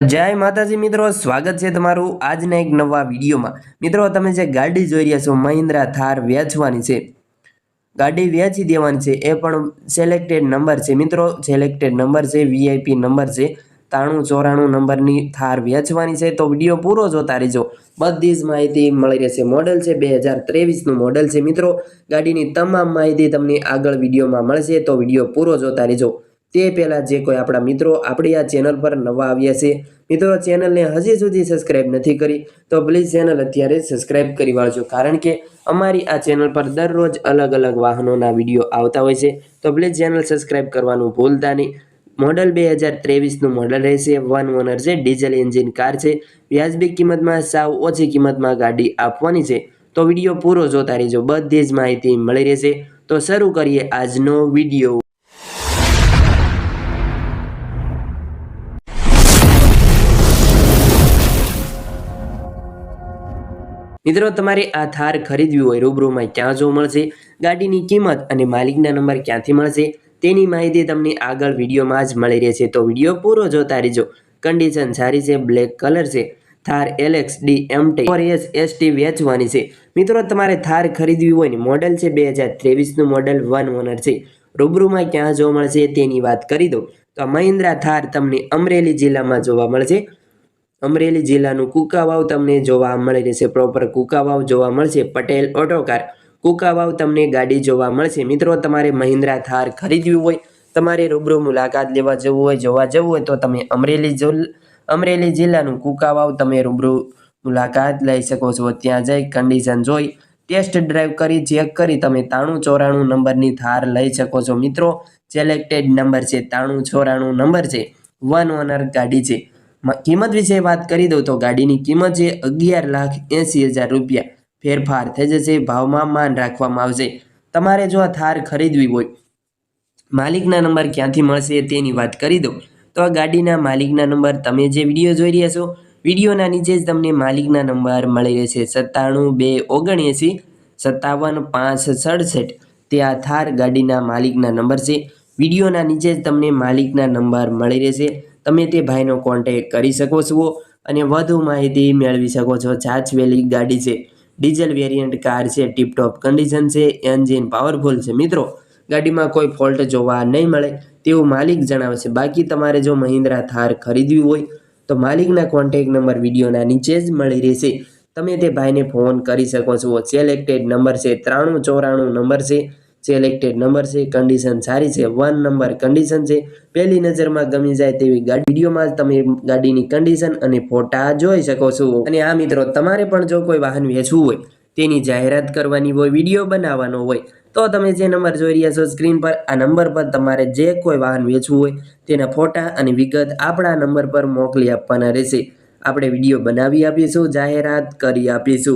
જય માતાજી મિત્રો, સ્વાગત છે તમારું આજના એક નવા વિડીયોમાં. મિત્રો, તમે જે ગાડી જોઈ રહ્યા છો, મહિન્દ્રા થાર વેચવાની છે. ગાડી વેચી દેવાની છે, એ પણ સિલેક્ટેડ નંબર છે. મિત્રો સિલેક્ટેડ નંબર છે વીઆઈપી નંબર છે ત્રાણું ચોરાણું નંબરની થાર વેચવાની છે. તો વીડિયો પૂરો જોતા રહેજો. બધી જ માહિતી મળી રહેશે. મોડલ છે બે હજાર ત્રેવીસનું મોડલ છે. મિત્રો, ગાડીની તમામ માહિતી તમને આગળ વિડીયોમાં મળશે. તો વીડિયો પૂરો જોતા રહેજો. તે પહેલાં જે કોઈ આપણા મિત્રો આપણી આ ચેનલ પર નવા આવ્યા છે, મિત્રો ચેનલને હજી સુધી સબસ્ક્રાઇબ નથી કરી, તો પ્લીઝ ચેનલ અત્યારે સબસ્ક્રાઇબ કરી વાળજો. કારણ કે અમારી આ ચેનલ પર દરરોજ અલગ અલગ વાહનોના વીડિયો આવતા હોય છે, તો પ્લીઝ ચેનલ સબસ્ક્રાઇબ કરવાનું ભૂલતા નહીં. મોડલ બે હજાર ત્રેવીસનું મોડલ રહેશે, વન ઓનર છે, ડીઝલ એન્જિન કાર છે, વ્યાજબી કિંમતમાં સાવ ઓછી કિંમતમાં ગાડી આપવાની છે. તો વીડિયો પૂરો જોતા રહેજો, બધી જ માહિતી મળી રહેશે. તો શરૂ કરીએ આજનો વીડિયો. મિત્રો, તમારે આ થાર ખરીદવી હોય, રૂબરૂમાં ક્યાં જોવા મળશે, ગાડીની કિંમત અને માલિકના નંબર ક્યાંથી મળશે, તેની માહિતી તમને આગળ વિડીયોમાં જ મળી રહેશે. તો વીડિયો પૂરો જોતા રહેજો. કન્ડિશન સારી છે, બ્લેક કલર છે. Thar LX D M T four S ST વેચવાની છે. મિત્રો, તમારે થાર ખરીદવી હોય ને, મોડલ છે બે હજાર ત્રેવીસનું મોડલ વન ઓનર છે. રૂબરૂમાં ક્યાં જોવા મળશે તેની વાત કરી દો તો મહિન્દ્રા થાર તમને અમરેલી જિલ્લામાં જોવા મળશે. અમરેલી જિલ્લાનું કુકાવાવ તમને જોવા મળી રહેશે. પ્રોપર કુકાવાવ જોવા મળશે. પટેલ ઓટોકાર કુકાવાવ તમને ગાડી જોવા મળશે. મિત્રો, તમારે મહિન્દ્રા થાર ખરીદવી હોય, તમારે રૂબરૂ મુલાકાત લેવા જવું હોય, જોવા જવું હોય, તો તમે અમરેલી અમરેલી જિલ્લાનું કુકાવાવ તમે રૂબરૂ મુલાકાત લઈ શકો છો. ત્યાં જઈ કન્ડિશન જોઈ ટેસ્ટ ડ્રાઈવ કરી ચેક કરી, તમે તાણું ચોરાણું નંબરની થાર લઈ શકો છો. મિત્રો સિલેક્ટેડ નંબર છે, તાણું ચોરાણું નંબર છે વન ઓનર ગાડી છે. કિંમત વિશે વાત કરી દઉં તો ગાડીની કિંમત છે અગિયાર લાખ એંસી હજાર રૂપિયા. ફેરફાર થઈ જશે, ભાવમાં માન રાખવામાં આવશે. તમારે જો આ થાર ખરીદવી હોય, માલિકના નંબર ક્યાંથી મળશે તેની વાત કરી દઉં. તો આ ગાડીના માલિકના નંબર તમે જે વીડિયો જોઈ રહ્યા છો, વિડીયોના નીચે જ તમને માલિકના નંબર મળી રહેશે. સત્તાણું બે ઓગણએંસી, સત્તાવન પાંચ સડસઠ. તે આ થાર ગાડીના માલિકના નંબર છે. વિડીયોના નીચે જ તમને માલિકના નંબર મળી રહેશે. તમે તે ભાઈનો કોન્ટેક કરી શકો છો અને વધુ માહિતી મેળવી શકો છો. છાછવેલી ગાડી છે, ડીઝલ વેરિયન્ટ કાર છે, ટીપટોપ કન્ડિશન છે એન્જિન પાવરફુલ છે. મિત્રો, ગાડીમાં કોઈ ફોલ્ટ જોવા નહીં મળે તેવું માલિક જણાવે છે. બાકી તમારે જો મહિન્દ્રા થાર ખરીદવી હોય તો માલિકના કોન્ટેક નંબર વિડીયોના નીચે જ મળી રહેશે. તમે તે ભાઈને ફોન કરી શકો છો. સિલેક્ટેડ નંબર છે, ત્રાણું ચોરાણું નંબર છે. સિલેક્ટેડ નંબર છે કન્ડિશન સારી છે વન નંબર કન્ડિશન છે. પહેલી નજરમાં ગમી જાય તેવી ગાડી વિડીયોમાં તમે ગાડીની કન્ડિશન અને ફોટા જોઈ શકો છો. અને આ મિત્રો, તમારે પણ જો કોઈ વાહન વેચવું હોય, તેની જાહેરાત કરવાની હોય, વીડિયો બનાવવાનો હોય, તો તમે જે નંબર જોઈ રહ્યા છો સ્ક્રીન પર, આ નંબર પર તમારે જે કોઈ વાહન વેચવું હોય, તેના ફોટા અને વિગત આપણા નંબર પર મોકલી આપવાના રહેશે. આપણે વીડિયો બનાવી આપીશું, જાહેરાત કરી આપીશું.